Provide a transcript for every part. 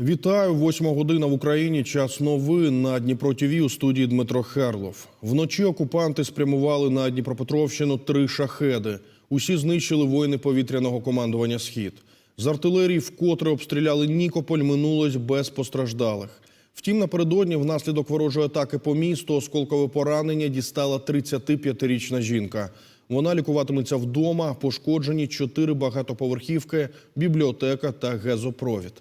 Вітаю, восьма година в Україні. Час новин на Дніпро ТВ у студії Дмитро Херлов. Вночі окупанти спрямували на Дніпропетровщину три шахеди. Усі знищили воїни повітряного командування Схід. З артилерії вкотре обстріляли Нікополь, минулось без постраждалих. Втім, напередодні, внаслідок ворожої атаки по місту, осколкове поранення дістала 35-річна жінка. Вона лікуватиметься вдома. Пошкоджені чотири багатоповерхівки, бібліотека та газопровід.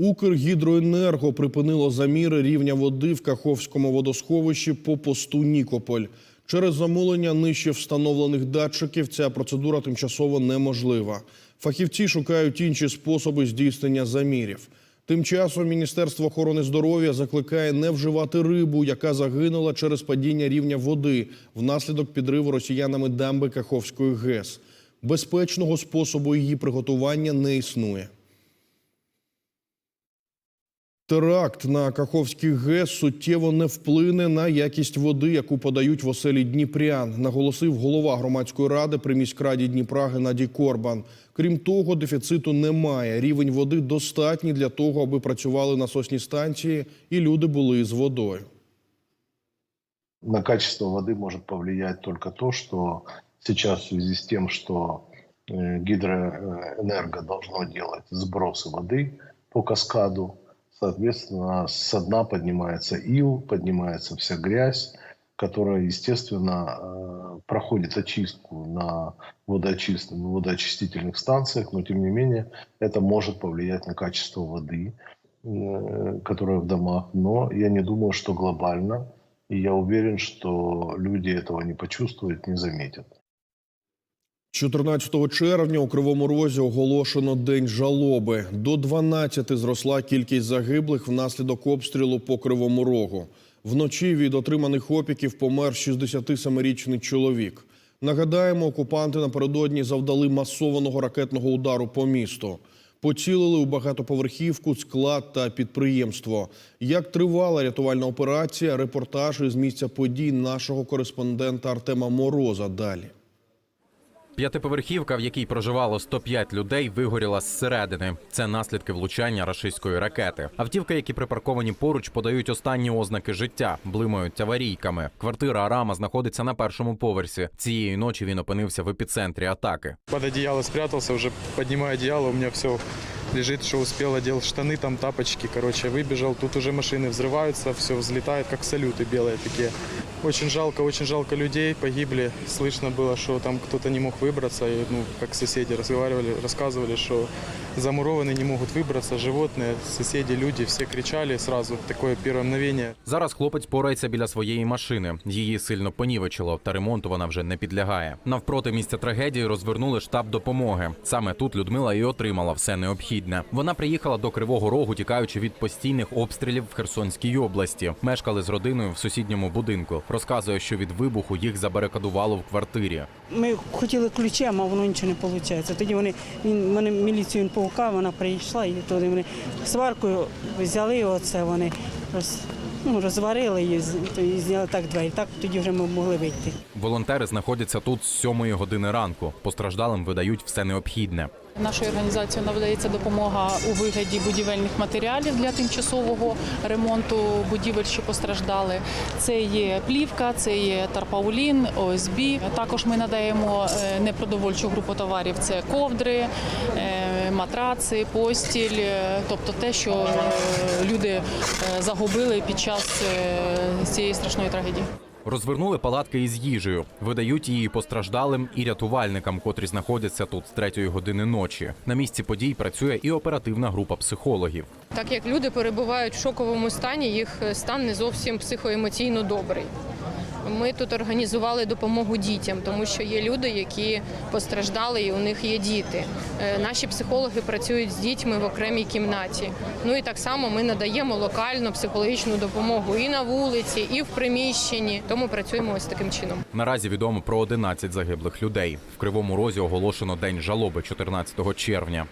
Укргідроенерго припинило заміри рівня води в Каховському водосховищі по посту Нікополь. Через замулення нижче встановлених датчиків ця процедура тимчасово неможлива. Фахівці шукають інші способи здійснення замірів. Тим часом Міністерство охорони здоров'я закликає не вживати рибу, яка загинула через падіння рівня води внаслідок підриву росіянами дамби Каховської ГЕС. Безпечного способу її приготування не існує. Теракт на Каховський ГЕС суттєво не вплине на якість води, яку подають в оселі Дніпрян, наголосив голова громадської ради при міськраді Дніпра Геннадій Корбан. Крім того, дефіциту немає. Рівень води достатній для того, аби працювали насосні станції і люди були з водою. На качество воды может повлиять только то, что сейчас в связи с тем, что э, гидроэнерго должно делать сбросы воды по каскаду, Соответственно, со дна поднимается ил, поднимается вся грязь, которая, естественно, э, проходит очистку на водоочист- водоочистительных станциях, но тем не менее это может повлиять на качество воды, э, которая в домах. Но я не думаю, что глобально. И я уверен, что люди этого не почувствуют, не заметят. 14 червня у Кривому Розі оголошено День жалоби. До 12 зросла кількість загиблих внаслідок обстрілу по Кривому Рогу. Вночі від отриманих опіків помер 67-річний чоловік. Нагадаємо, окупанти напередодні завдали масованого ракетного удару по місту. Поцілили у багатоповерхівку, склад та підприємство. Як тривала рятувальна операція, репортаж із місця подій нашого кореспондента Артема Мороза далі. П'ятиповерхівка, в якій проживало 105 людей, вигоріла зсередини. Це наслідки влучання рашистської ракети. Автівки, які припарковані поруч, подають останні ознаки життя, блимають аварійками. Квартира Арама знаходиться на першому поверсі. Цієї ночі він опинився в епіцентрі атаки. Под одіяло спрятався, вже піднімає одіяло, у мене все лежит, что успел, одел штаны, там тапочки, короче, выбежал. Тут уже машины взрываются, все взлетает, как салюты белые такие. Очень жалко, очень жалко людей, погибли. Слышно было, что там кто-то не мог выбраться, и, ну, как соседи разговаривали, рассказывали, что замурованные не могут выбраться, животные, соседи, люди, все кричали сразу, такое первое мгновение. Зараз хлопець порається біля своєї машини. Її сильно понівечило, та ремонту вона вже не підлягає. Навпроти місця трагедії розвернули штаб допомоги. Саме тут Людмила і отримала все необхідне. Вона приїхала до Кривого Рогу, тікаючи від постійних обстрілів в Херсонській області. Мешкали з родиною в сусідньому будинку. Розказує, що від вибуху їх забарикадувало в квартирі. Ми хотіли ключем, а воно нічого не виходить. Тоді вони він мене міліцію він вона прийшла і туди вони сваркою взяли оце. Вони роз, ну, розварили її і зняли так двері. Так тоді вже ми могли вийти. Волонтери знаходяться тут з 7 години ранку. Постраждалим видають все необхідне. Нашою організацією надається допомога у вигляді будівельних матеріалів для тимчасового ремонту будівель, що постраждали. Це є плівка, це є тарпаулін, ОСБ. Також ми надаємо е, непродовольчу групу товарів: це ковдри, е, матраци, постіль, е, тобто те, що е, люди е, загубили під час цієї страшної трагедії. Розвернули палатки із їжею, видають її постраждалим і рятувальникам, котрі знаходяться тут з третьої години ночі. На місці подій працює і оперативна група психологів. Так як люди перебувають в шоковому стані, їх стан не зовсім психоемоційно добрий. Ми тут організували допомогу дітям, тому що є люди, які постраждали, і у них є діти. Е, Наші психологи працюють з дітьми в окремій кімнаті. Ну і так само ми надаємо локальну психологічну допомогу і на вулиці, і в приміщенні. Тому працюємо ось таким чином. Наразі відомо про 11 загиблих людей. В Кривому Розі оголошено день жалоби 14 червня.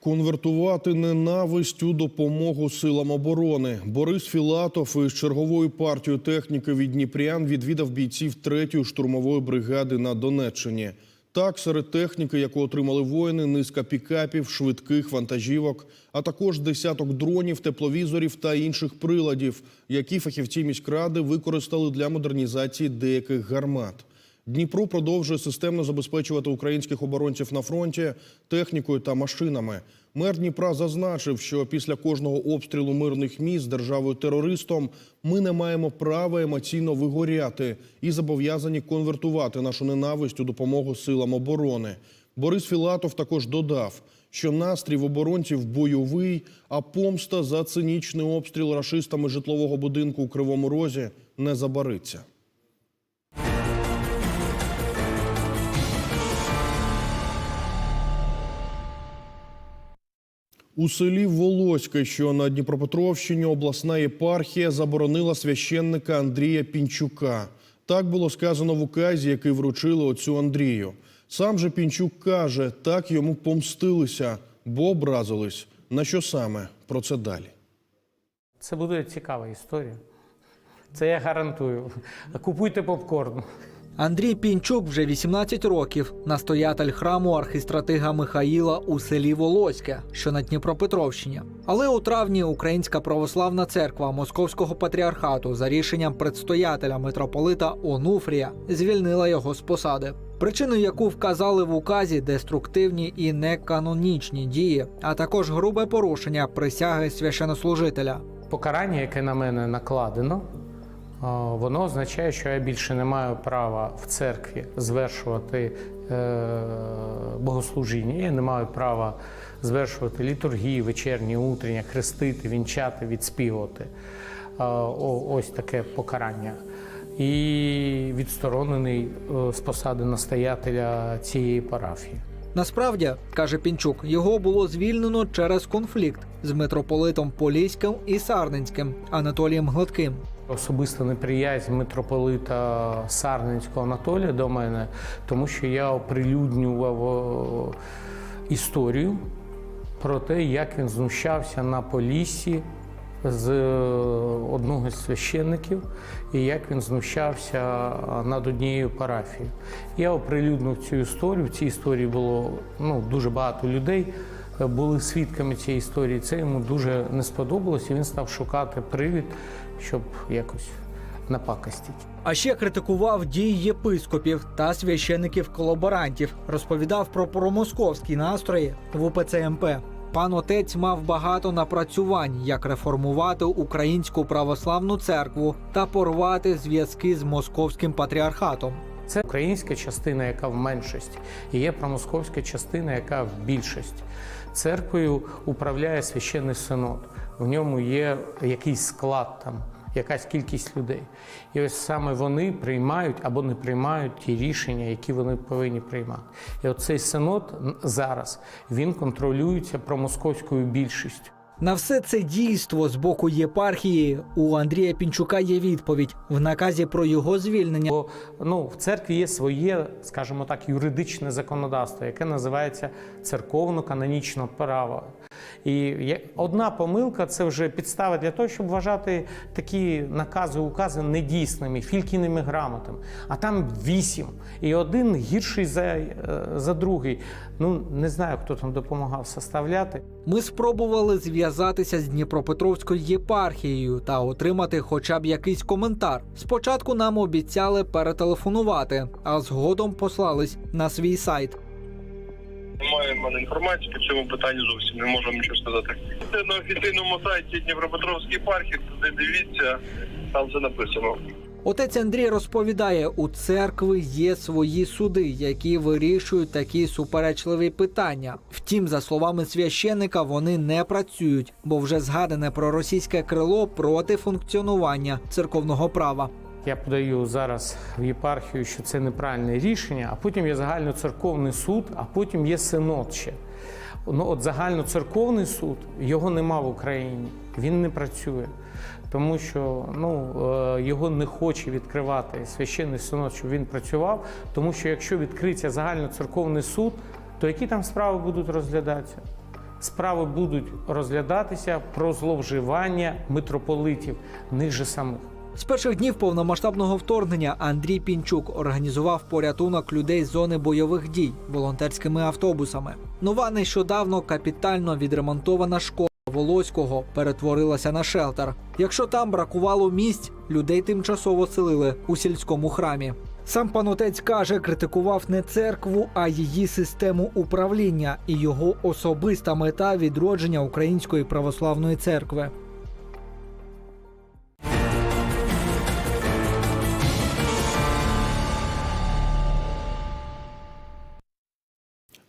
Конвертувати ненависть у допомогу силам оборони. Борис Філатов із черговою партією техніки від Дніпрян відвідав бійців 3-ї штурмової бригади на Донеччині. Так, серед техніки, яку отримали воїни, низка пікапів, швидких вантажівок, а також десяток дронів, тепловізорів та інших приладів, які фахівці міськради використали для модернізації деяких гармат. Дніпро продовжує системно забезпечувати українських оборонців на фронті технікою та машинами. Мер Дніпра зазначив, що після кожного обстрілу мирних міст державою терористом ми не маємо права емоційно вигоряти і зобов'язані конвертувати нашу ненависть у допомогу силам оборони. Борис Філатов також додав, що настрій в оборонців бойовий, а помста за цинічний обстріл рашистами житлового будинку у Кривому Розі не забариться. У селі Волоське, що на Дніпропетровщині, обласна єпархія заборонила священника Андрія Пінчука. Так було сказано в указі, який вручили отцю Андрію. Сам же Пінчук каже, так йому помстилися, бо образились. На що саме? Про це далі. Це буде цікава історія. Це я гарантую. Купуйте попкорн. Андрій Пінчук вже 18 років, настоятель храму архістратига Михаїла у селі Волоське, що на Дніпропетровщині. Але у травні Українська православна церква Московського патріархату за рішенням предстоятеля митрополита Онуфрія звільнила його з посади. Причиною, яку вказали в указі деструктивні і неканонічні дії, а також грубе порушення присяги священнослужителя. Покарання, яке на мене накладено, воно означає, що я більше не маю права в церкві звершувати е, богослужіння. Я не маю права звершувати літургії, вечірні, утрення, хрестити, вінчати, о- Ось таке покарання. І відсторонений е, з посади настоятеля цієї парафії. Насправді, каже Пінчук, його було звільнено через конфлікт з митрополитом Поліським і Сарненським Анатолієм Гладким. Особиста неприязнь митрополита Сарненського Анатолія до мене, тому що я оприлюднював історію про те, як він знущався на Поліссі з е, одного з священників, і як він знущався над однією парафією. Я оприлюднив цю історію. В цій історії було ну, дуже багато людей. Були свідками цієї історії. Це йому дуже не сподобалось, і він став шукати привід, щоб якось напакостити. А ще критикував дії єпископів та священиків-колаборантів, розповідав про промосковські настрої в УПЦ МП. Пан отець мав багато напрацювань, як реформувати українську православну церкву та порвати зв'язки з московським патріархатом. Це українська частина, яка в меншості, і є промосковська частина, яка в більшості. Церквою управляє священний синод. В ньому є якийсь склад там, якась кількість людей. І ось саме вони приймають або не приймають ті рішення, які вони повинні приймати. І оцей синод зараз він контролюється промосковською більшістю. На все це дійство з боку єпархії у Андрія Пінчука є відповідь в наказі про його звільнення. Бо ну, в церкві є своє, скажімо так, юридичне законодавство, яке називається церковно-канонічне право. І одна помилка це вже підстава для того, щоб вважати такі накази, укази недійсними, фількіними грамотами. А там вісім. І один гірший за, е, за другий. Ну, не знаю, хто там допомагав составляти. Ми спробували зв'язатися з Дніпропетровською єпархією та отримати хоча б якийсь коментар. Спочатку нам обіцяли перетелефонувати, а згодом послались на свій сайт. Немає в мене інформації по цьому питанню зовсім не можу нічого сказати. Це на офіційному сайті Дніпропетровської єпархії, туди дивіться, там все написано. Отець Андрій розповідає, у церкви є свої суди, які вирішують такі суперечливі питання. Втім, за словами священника, вони не працюють, бо вже згадане проросійське крило проти функціонування церковного права. Я подаю зараз в єпархію, що це неправильне рішення, а потім є загальноцерковний суд, а потім є синод ще. Ну, от загальноцерковний суд його нема в Україні, він не працює, тому що ну, е, його не хоче відкривати священний синод, щоб він працював. Тому що якщо відкриється загальноцерковний суд, то які там справи будуть розглядатися? Справи будуть розглядатися про зловживання митрополитів, них же самих. З перших днів повномасштабного вторгнення Андрій Пінчук організував порятунок людей з зони бойових дій волонтерськими автобусами. Нова нещодавно капітально відремонтована школа Волоського перетворилася на шелтер. Якщо там бракувало місць, людей тимчасово селили у сільському храмі. Сам пан отець каже, критикував не церкву, а її систему управління і його особиста мета відродження української православної церкви.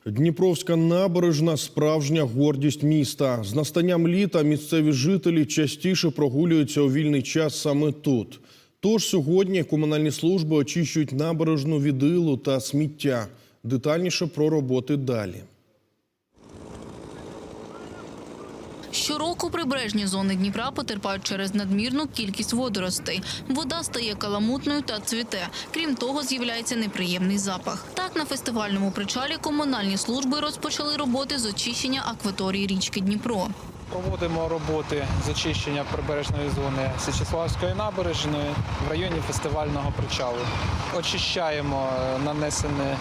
Дніпровська набережна справжня гордість міста. З настанням літа місцеві жителі частіше прогулюються у вільний час саме тут. Тож сьогодні комунальні служби очищують набережну від ілу та сміття. Детальніше про роботи далі. Щороку прибережні зони Дніпра потерпають через надмірну кількість водоростей. Вода стає каламутною та цвіте. Крім того, з'являється неприємний запах. Так, на фестивальному причалі комунальні служби розпочали роботи з очищення акваторії річки Дніпро. Проводимо роботи з очищення прибережної зони Січеславської набережної в районі фестивального причалу. Очищаємо е, нанесене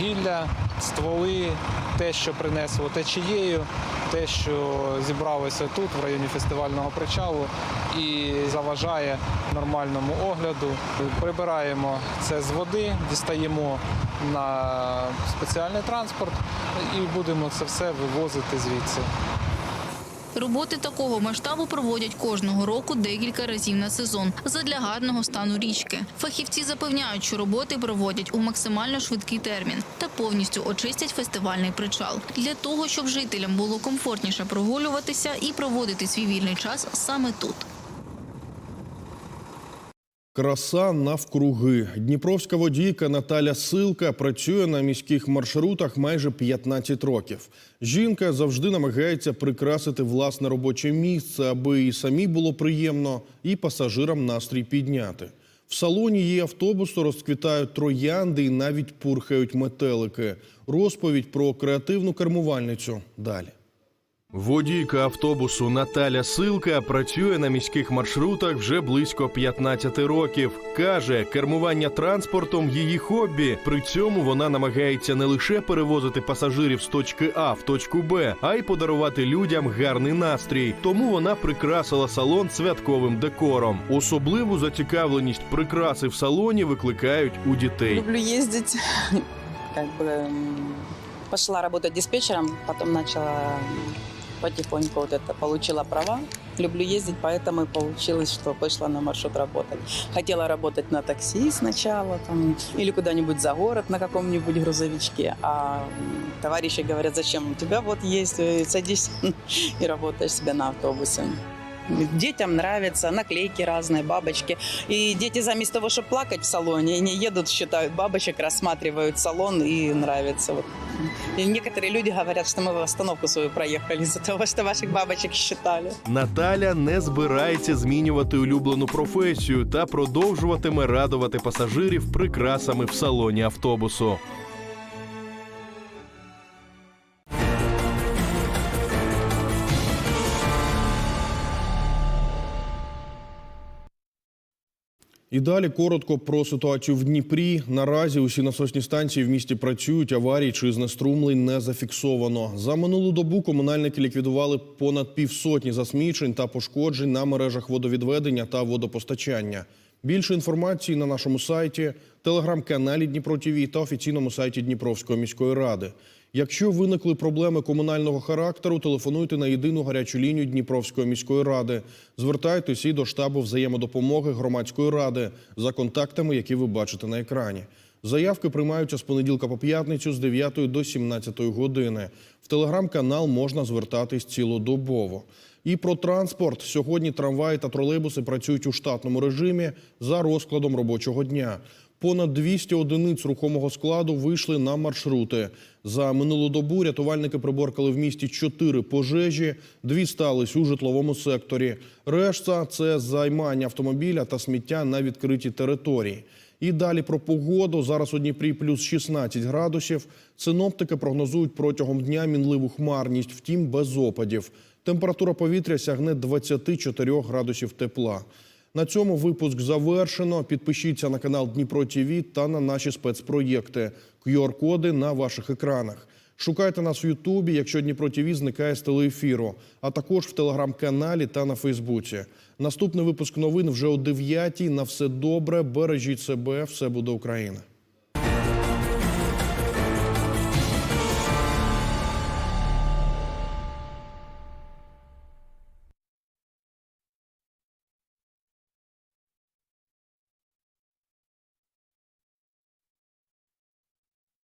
гілля, стволи, те, що принесло течією, те, що зібралося тут, в районі фестивального причалу, і заважає нормальному огляду. Прибираємо це з води, дістаємо на спеціальний транспорт і будемо це все вивозити звідси. Роботи такого масштабу проводять кожного року декілька разів на сезон задля гарного стану річки. Фахівці запевняють, що роботи проводять у максимально швидкий термін та повністю очистять фестивальний причал для того, щоб жителям було комфортніше прогулюватися і проводити свій вільний час саме тут. Краса навкруги. Дніпровська водійка Наталя Силка працює на міських маршрутах майже 15 років. Жінка завжди намагається прикрасити власне робоче місце, аби і самі було приємно, і пасажирам настрій підняти. В салоні її автобусу розквітають троянди і навіть пурхають метелики. Розповідь про креативну кермувальницю далі. Водійка автобусу Наталя Силка працює на міських маршрутах вже близько 15 років. Каже, кермування транспортом її хобі. При цьому вона намагається не лише перевозити пасажирів з точки А в точку Б, а й подарувати людям гарний настрій. Тому вона прикрасила салон святковим декором. Особливу зацікавленість прикраси в салоні викликають у дітей. Люблю ездить. Как бы м, пошла работать диспетчером, потом начала м, потихоньку вот это получила права. Люблю ездить, поэтому и получилось, что пошла на маршрут работать. Хотела работать на такси сначала там, или куда-нибудь за город на каком-нибудь грузовичке. А м, товарищи говорят, зачем у тебя вот есть, э, садись и работаешь себе на автобусе. Детям нравятся наклейки разные, бабочки. И дети заместо того, чтобы плакать в салоне, они едут, считают бабочек, рассматривают салон и нравится. Вот. И некоторые люди говорят, что мы в остановку свою проехали из-за того, что ваших бабочек считали. Наталя не збирається змінювати улюблену професію та продовжуватиме радувати пасажирів прикрасами в салоні автобусу. І далі коротко про ситуацію в Дніпрі. Наразі усі насосні станції в місті працюють. Аварій чи знеструмлень не зафіксовано. За минулу добу комунальники ліквідували понад півсотні засмічень та пошкоджень на мережах водовідведення та водопостачання. Більше інформації на нашому сайті, телеграм-каналі Дніпро ТІВІ та офіційному сайті Дніпровської міської ради. Якщо виникли проблеми комунального характеру, телефонуйте на єдину гарячу лінію Дніпровської міської ради. Звертайтеся і до штабу взаємодопомоги громадської ради за контактами, які ви бачите на екрані. Заявки приймаються з понеділка по п'ятницю з 9 до 17 години. В телеграм-канал можна звертатись цілодобово. І про транспорт сьогодні трамваї та тролейбуси працюють у штатному режимі за розкладом робочого дня. Понад 200 одиниць рухомого складу вийшли на маршрути. За минулу добу рятувальники приборкали в місті чотири пожежі, дві стались у житловому секторі. Решта це займання автомобіля та сміття на відкритій території. І далі про погоду. Зараз у Дніпрі плюс 16 градусів. Синоптики прогнозують протягом дня мінливу хмарність, втім без опадів. Температура повітря сягне 24 градусів тепла. На цьому випуск завершено. Підпишіться на канал Дніпро ТІВІ та на наші спецпроєкти. QR-коди на ваших екранах. Шукайте нас в Ютубі, якщо Дніпро ТІВІ зникає з телеефіру, а також в телеграм-каналі та на Фейсбуці. Наступний випуск новин вже о 9 На все добре. Бережіть себе. Все буде Україна.